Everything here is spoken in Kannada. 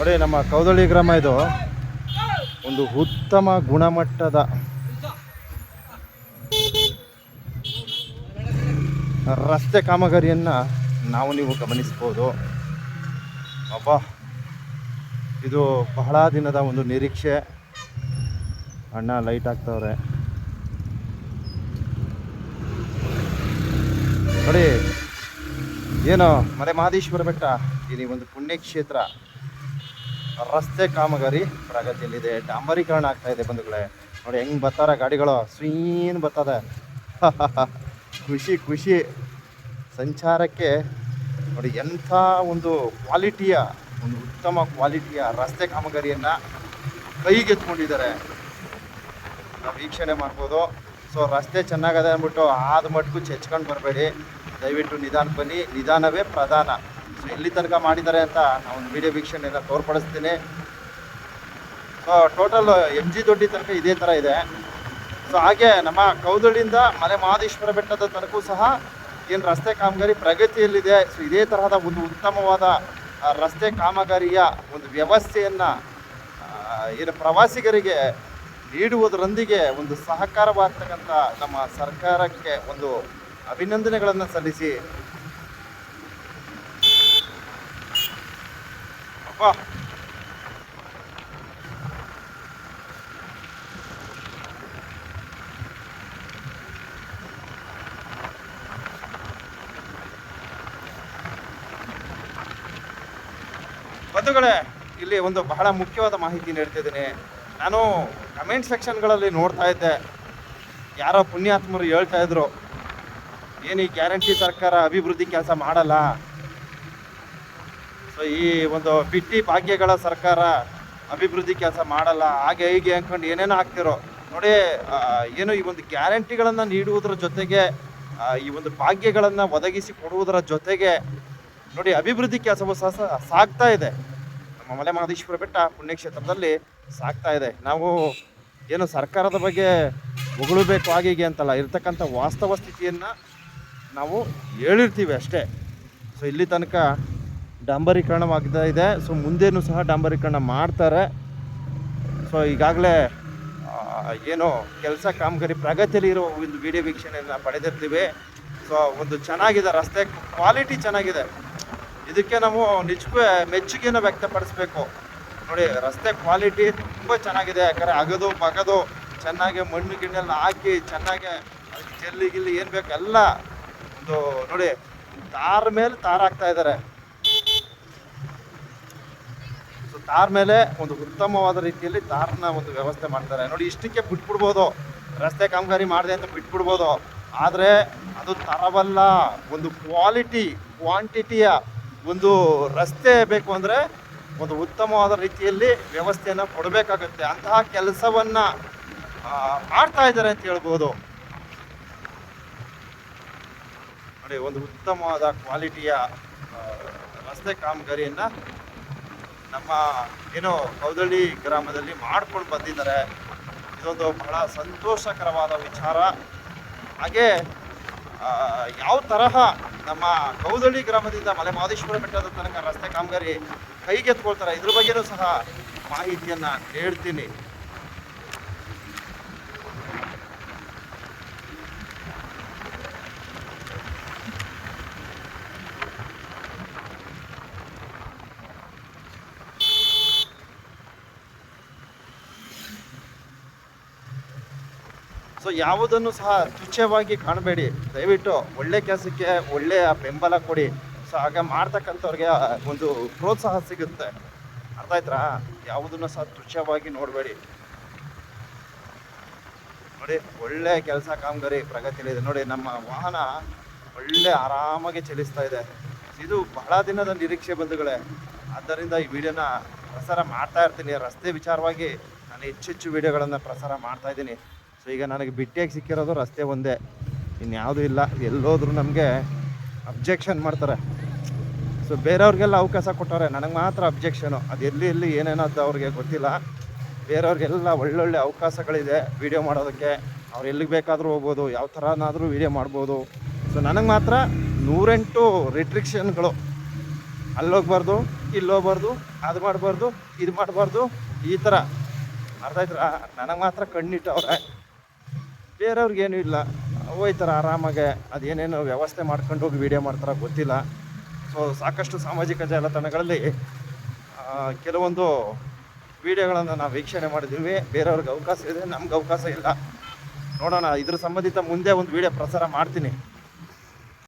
ನೋಡಿ, ನಮ್ಮ ಕೌದಳ್ಳಿ ಗ್ರಾಮ ಇದು ಒಂದು ಉತ್ತಮ ಗುಣಮಟ್ಟದ ರಸ್ತೆ ಕಾಮಗಾರಿಯನ್ನು ನಾವು ನೀವು ಗಮನಿಸ್ಬೋದು ಅಬ್ಬಾ, ಇದು ಬಹಳ ದಿನದ ಒಂದು ನಿರೀಕ್ಷೆ. ಅಣ್ಣ ಲೈಟ್ ಹಾಕ್ತವ್ರೆ. ನೋಡಿ, ಏನು ಮಲೆ ಮಹದೇಶ್ವರ ಬೆಟ್ಟ ಇಲ್ಲಿ ಒಂದು ಪುಣ್ಯಕ್ಷೇತ್ರ. ರಸ್ತೆ ಕಾಮಗಾರಿ ಪ್ರಗತಿಯಲ್ಲಿದೆ. ಡಾಂಬರೀಕರಣ ಆಗ್ತಾ ಇದೆ ಬಂಧುಗಳೇ. ನೋಡಿ ಹೆಂಗ್ ಬರ್ತಾರೆ ಗಾಡಿಗಳು. ಸ್ವೀನ್ ಬರ್ತದೆ ಖುಷಿ ಖುಷಿ. ಸಂಚಾರಕ್ಕೆ ನೋಡಿ ಎಂಥ ಒಂದು ಕ್ವಾಲಿಟಿಯ, ಒಂದು ಉತ್ತಮ ಕ್ವಾಲಿಟಿಯ ರಸ್ತೆ ಕಾಮಗಾರಿಯನ್ನು ಕೈಗೆತ್ಕೊಂಡಿದ್ದಾರೆ ನಾವು ವೀಕ್ಷಣೆ ಮಾಡ್ಬೋದು. ಸೊ ರಸ್ತೆ ಚೆನ್ನಾಗದೆ ಅಂದ್ಬಿಟ್ಟು ಆದ ಮಟ್ಟಿಗೂ ಚೆಚ್ಕೊಂಡು ಬರಬೇಡಿ. ದಯವಿಟ್ಟು ನಿಧಾನ ಬನ್ನಿ. ನಿಧಾನವೇ ಪ್ರಧಾನ. ಸೊ ಎಲ್ಲಿ ತನಕ ಮಾಡಿದ್ದಾರೆ ಅಂತ ನಾವು ಒಂದು ವಿಡಿಯೋ ವೀಕ್ಷಣೆಯನ್ನು ತೋರ್ಪಡಿಸ್ತೀನಿ. So total M G Doddi ತನಕ ಇದೇ ಥರ ಇದೆ. ಸೊ ಹಾಗೆ ನಮ್ಮ ಕೌದಳ್ಳಿಯಿಂದ ಮಲೆ ಮಹದೇಶ್ವರ ಬೆಟ್ಟದ ತನಕೂ ಸಹ ಏನು ರಸ್ತೆ ಕಾಮಗಾರಿ ಪ್ರಗತಿಯಲ್ಲಿದೆ. ಸೊ ಇದೇ ತರಹದ ಒಂದು ಉತ್ತಮವಾದ ರಸ್ತೆ ಕಾಮಗಾರಿಯ ಒಂದು ವ್ಯವಸ್ಥೆಯನ್ನು ಏನು ಪ್ರವಾಸಿಗರಿಗೆ ನೀಡುವುದರೊಂದಿಗೆ ಒಂದು ಸಹಕಾರವಾಗ್ತಕ್ಕಂಥ ನಮ್ಮ ಸರ್ಕಾರಕ್ಕೆ ಒಂದು ಅಭಿನಂದನೆಗಳನ್ನು ಸಲ್ಲಿಸಿ ಅಪ್ಪ ಬಂಧುಗಳೇ, ಇಲ್ಲಿ ಒಂದು ಬಹಳ ಮುಖ್ಯವಾದ ಮಾಹಿತಿ ನೀಡ್ತಿದ್ದೀನಿ. ನಾನು ಕಮೆಂಟ್ ಸೆಕ್ಷನ್ಗಳಲ್ಲಿ ನೋಡ್ತಾ ಇದ್ದೆ. ಯಾರೋ ಪುಣ್ಯಾತ್ಮರು ಹೇಳ್ತಾ ಇದ್ರು, ಏನು ಈ ಗ್ಯಾರಂಟಿ ಸರ್ಕಾರ ಅಭಿವೃದ್ಧಿ ಕೆಲಸ ಮಾಡಲ್ಲ? ಈ ಒಂದು ಬಿಟ್ಟಿ ಭಾಗ್ಯಗಳ ಸರ್ಕಾರ ಅಭಿವೃದ್ಧಿ ಕೆಲಸ ಮಾಡಲ್ಲ. ಹಾಗೆ ಹೀಗೆ ಅಂದ್ಕೊಂಡು ಏನೇನೋ ಆಗ್ತಿರೋ, ನೋಡಿ ಏನು ಈ ಒಂದು ಗ್ಯಾರಂಟಿಗಳನ್ನು ನೀಡುವುದರ ಜೊತೆಗೆ ಈ ಒಂದು ಭಾಗ್ಯಗಳನ್ನು ಒದಗಿಸಿ ಕೊಡುವುದರ ಜೊತೆಗೆ, ನೋಡಿ, ಅಭಿವೃದ್ಧಿ ಕೆಲಸವು ಸಹ ಸಾಗ್ತಾ ಇದೆ. ನಮ್ಮ ಮಲೆ ಮಹದೇಶ್ವರ ಬೆಟ್ಟ ಪುಣ್ಯಕ್ಷೇತ್ರದಲ್ಲಿ ಸಾಗ್ತಾ ಇದೆ. ನಾವು ಏನು ಸರ್ಕಾರದ ಬಗ್ಗೆ ಹೊಗಳಬೇಕು ಹಾಗೆ ಹೀಗೆ ಅಂತಲ್ಲ, ಇರ್ತಕ್ಕಂಥ ವಾಸ್ತವ ಸ್ಥಿತಿಯನ್ನು ನಾವು ಹೇಳಿರ್ತೀವಿ ಅಷ್ಟೇ. ಸೊ ಇಲ್ಲಿ ತನಕ ಡಾಂಬರೀಕರಣವಾಗ್ತಾ ಇದೆ. ಸೊ ಮುಂದೇನು ಸಹ ಡಾಂಬರೀಕರಣ ಮಾಡ್ತಾರೆ. ಸೊ ಈಗಾಗಲೇ ಏನು ಕೆಲಸ ಕಾಮಗಾರಿ ಪ್ರಗತಿಯಲ್ಲಿ ಇರೋ ಒಂದು ವಿಡಿಯೋ ವೀಕ್ಷಣೆಯನ್ನು ಪಡೆದಿರ್ತೀವಿ. ಸೊ ಒಂದು ಚೆನ್ನಾಗಿದೆ ರಸ್ತೆ, ಕ್ವಾಲಿಟಿ ಚೆನ್ನಾಗಿದೆ. ಇದಕ್ಕೆ ನಾವು ನಿಜಕ್ಕೂ ಮೆಚ್ಚುಗೆಯನ್ನು ವ್ಯಕ್ತಪಡಿಸ್ಬೇಕು. ನೋಡಿ, ರಸ್ತೆ ಕ್ವಾಲಿಟಿ ತುಂಬ ಚೆನ್ನಾಗಿದೆ. ಯಾಕಂದರೆ ಅಗದು ಬಗದು ಚೆನ್ನಾಗಿ ಮಣ್ಣು ಗಿಣ್ಣೆಲ್ಲ ಹಾಕಿ ಚೆನ್ನಾಗಿ ಜಲ್ಲಿ ಗಿಲ್ಲಿ ಏನು ಬೇಕು ಎಲ್ಲ ಒಂದು ನೋಡಿ ತಾರ ಮೇಲೆ ತಾರಾಗ್ತಾ ಇದ್ದಾರೆ ಸೊ ತಾರ್ ಮೇಲೆ ಒಂದು ಉತ್ತಮವಾದ ರೀತಿಯಲ್ಲಿ ತಾರನ್ನ ಒಂದು ವ್ಯವಸ್ಥೆ ಮಾಡ್ತಾರೆ. ನೋಡಿ, ಇಷ್ಟಕ್ಕೆ ಬಿಟ್ಬಿಡ್ಬೋದು. ರಸ್ತೆ ಕಾಮಗಾರಿ ಮಾಡಿದೆ ಅಂತ ಬಿಟ್ಬಿಡ್ಬೋದು. ಆದರೆ ಅದು ತರವಲ್ಲ. ಒಂದು ಕ್ವಾಲಿಟಿ, ಕ್ವಾಂಟಿಟಿಯ ಒಂದು ರಸ್ತೆ ಬೇಕು ಅಂದರೆ ಒಂದು ಉತ್ತಮವಾದ ರೀತಿಯಲ್ಲಿ ವ್ಯವಸ್ಥೆಯನ್ನು ಕೊಡಬೇಕಾಗುತ್ತೆ. ಅಂತಹ ಕೆಲಸವನ್ನು ಮಾಡ್ತಾ ಇದ್ದಾರೆ ಅಂತ ಹೇಳ್ಬೋದು. ನೋಡಿ, ಒಂದು ಉತ್ತಮವಾದ ಕ್ವಾಲಿಟಿಯ ರಸ್ತೆ ಕಾಮಗಾರಿಯನ್ನು ನಮ್ಮ ಏನು ಕೌದಳ್ಳಿ ಗ್ರಾಮದಲ್ಲಿ ಮಾಡ್ಕೊಂಡು ಬಂದಿದ್ದಾರೆ. ಇದೊಂದು ಬಹಳ ಸಂತೋಷಕರವಾದ ವಿಚಾರ. ಹಾಗೆ ಯಾವ ತರಹ ನಮ್ಮ ಕೌದಳ್ಳಿ ಗ್ರಾಮದಿಂದ ಮಲೆ ಮಹದೇಶ್ವರ ಬೆಟ್ಟದ ತನಕ ರಸ್ತೆ ಕಾಮಗಾರಿ ಕೈಗೆತ್ಕೊಳ್ತಾರೆ ಇದ್ರ ಬಗ್ಗೆನೂ ಸಹ ಮಾಹಿತಿಯನ್ನು ನೀಡ್ತೀನಿ ಸೊ ಯಾವುದನ್ನು ಸಹ ತುಚ್ಛವಾಗಿ ಕಾಣಬೇಡಿ. ದಯವಿಟ್ಟು ಒಳ್ಳೆ ಕೆಲಸಕ್ಕೆ ಒಳ್ಳೆಯ ಬೆಂಬಲ ಕೊಡಿ. ಸೊ ಆಗ ಮಾಡ್ತಕ್ಕಂಥವ್ರಿಗೆ ಒಂದು ಪ್ರೋತ್ಸಾಹ ಸಿಗುತ್ತೆ. ಅರ್ಥ ಆಯ್ತಾ ಯಾವುದನ್ನು ಸಹ ತುಚ್ಛವಾಗಿ ನೋಡಬೇಡಿ. ನೋಡಿ, ಒಳ್ಳೆ ಕೆಲಸ ಕಾಮಗಾರಿ ಪ್ರಗತಿಯಲ್ಲಿದೆ ನೋಡಿ, ನಮ್ಮ ವಾಹನ ಒಳ್ಳೆ ಆರಾಮಾಗಿ ಚಲಿಸ್ತಾ ಇದೆ. ಇದು ಬಹಳ ದಿನದ ನಿರೀಕ್ಷೆ ಬಂಧುಗಳೇ. ಆದ್ದರಿಂದ ಈ ವಿಡಿಯೋನ ಪ್ರಸಾರ ಮಾಡ್ತಾ ಇರ್ತೀನಿ. ರಸ್ತೆ ವಿಚಾರವಾಗಿ ನಾನು ಹೆಚ್ಚೆಚ್ಚು ವಿಡಿಯೋಗಳನ್ನು ಪ್ರಸಾರ ಮಾಡ್ತಾ ಇದ್ದೀನಿ. ಸೊ ಈಗ ನನಗೆ ಬಿಟ್ಟಿಯಾಗಿ ಸಿಕ್ಕಿರೋದು ರಸ್ತೆ ಒಂದೇ. ಇನ್ಯಾವುದೂ ಇಲ್ಲ. ಎಲ್ಲೋದ್ರೂ ನಮಗೆ ಅಬ್ಜೆಕ್ಷನ್ ಮಾಡ್ತಾರೆ. ಸೊ ಬೇರೆಯವ್ರಿಗೆಲ್ಲ ಅವಕಾಶ ಕೊಟ್ಟವ್ರೆ. ನನಗೆ ಮಾತ್ರ ಅಬ್ಜೆಕ್ಷನು ಅದು ಎಲ್ಲಿ ಎಲ್ಲಿ ಏನೇನಾದ್ದು ಅವ್ರಿಗೆ ಗೊತ್ತಿಲ್ಲ. ಬೇರೆಯವ್ರಿಗೆಲ್ಲ ಒಳ್ಳೊಳ್ಳೆ ಅವಕಾಶಗಳಿದೆ ವಿಡಿಯೋ ಮಾಡೋದಕ್ಕೆ. ಅವ್ರು ಎಲ್ಲಿಗೆ ಬೇಕಾದರೂ ಹೋಗ್ಬೋದು. ಯಾವ ಥರನಾದರೂ ವಿಡಿಯೋ ಮಾಡ್ಬೋದು. ಸೊ ನನಗೆ ಮಾತ್ರ ನೂರೆಂಟು ರಿಟ್ರಿಕ್ಷನ್ಗಳು ಅಲ್ಲೋಗ್ಬಾರ್ದು, ಇಲ್ಲೋಗ್ಬಾರ್ದು, ಅದು ಮಾಡಬಾರ್ದು, ಇದು ಮಾಡಬಾರ್ದು, ಈ ಥರ ಅರ್ಥ ಆಯ್ತಾ? ನನಗೆ ಮಾತ್ರ ಕಣ್ಣಿಟ್ಟವ್ರೆ. ಬೇರೆಯವ್ರಿಗೇನು ಇಲ್ಲ. ಹೋಯ್ತಾರೆ ಆರಾಮಾಗೆ ಅದೇನೇನು ವ್ಯವಸ್ಥೆ ಮಾಡ್ಕೊಂಡು ಹೋಗಿ ವೀಡಿಯೋ ಮಾಡ್ತಾರೆ ಗೊತ್ತಿಲ್ಲ. ಸೊ ಸಾಕಷ್ಟು ಸಾಮಾಜಿಕ ಜಾಲತಾಣಗಳಲ್ಲಿ ಕೆಲವೊಂದು ವಿಡಿಯೋಗಳನ್ನು ನಾವು ವೀಕ್ಷಣೆ ಮಾಡಿದ್ದೀವಿ. ಬೇರೆಯವ್ರಿಗೆ ಅವಕಾಶ ಇದೆ, ನಮ್ಗೆ ಅವಕಾಶ ಇಲ್ಲ. ನೋಡೋಣ, ಇದ್ರ ಸಂಬಂಧಿತ ಮುಂದೆ ಒಂದು ವಿಡಿಯೋ ಪ್ರಸಾರ ಮಾಡ್ತೀನಿ.